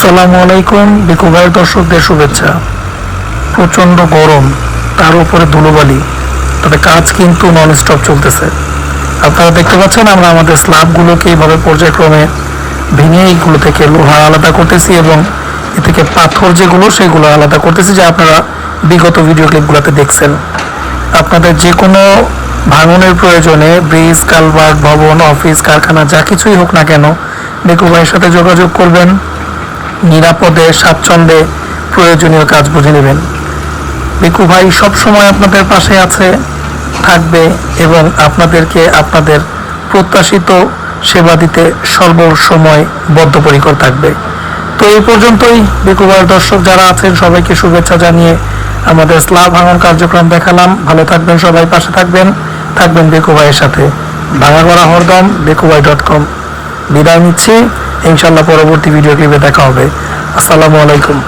আসসালামু আলাইকুম বিকু ভাইয়ের দর্শকদের শুভেচ্ছা। প্রচণ্ড গরম, তার উপরে ধুলোবালি। তবে কাজ কিন্তু নন স্টপ চলতেছে। আপনারা দেখতে পাচ্ছেন, আমরা আমাদের স্ল্যাবগুলোকে এইভাবে পর্যায়ক্রমে ভেঙে এইগুলো থেকে লোহা আলাদা করতেছি এবং এ থেকে পাথর যেগুলো, সেগুলো আলাদা করতেছি যে আপনারা বিগত ভিডিও ক্লিপগুলোতে দেখছেন। আপনাদের যে কোনো ভাঙনের প্রয়োজনে ব্রিজ, কালভার্ট, ভবন, অফিস, কারখানা, যা কিছুই হোক না কেন বিকু ভাইয়ের সাথে যোগাযোগ করবেন। নিরাপদে, স্বাচ্ছন্দ্যে প্রয়োজনীয় কাজ বুঝে নেবেন। বিকু ভাই সবসময় আপনাদের পাশে আছে, থাকবে এবং আপনাদেরকে আপনাদের প্রত্যাশিত সেবা দিতে সর্বসময় বদ্ধপরিকর থাকবে। তো এই পর্যন্তই বিকু ভাইয়ের দর্শক যারা আছেন, সবাইকে শুভেচ্ছা জানিয়ে আমাদের স্লাব ভাঙন কার্যক্রম দেখালাম। ভালো থাকবেন, সবাই পাশে থাকবেন। থাকবেন বেকু ভাইয়ের সাথে। ভাঙা করা হরদম বেকুভাই ডট কম। বিদায় নিচ্ছি। ইনশাল্লাহ পরবর্তী ভিডিও ক্লিপে দেখা হবে। আসসালামু আলাইকুম।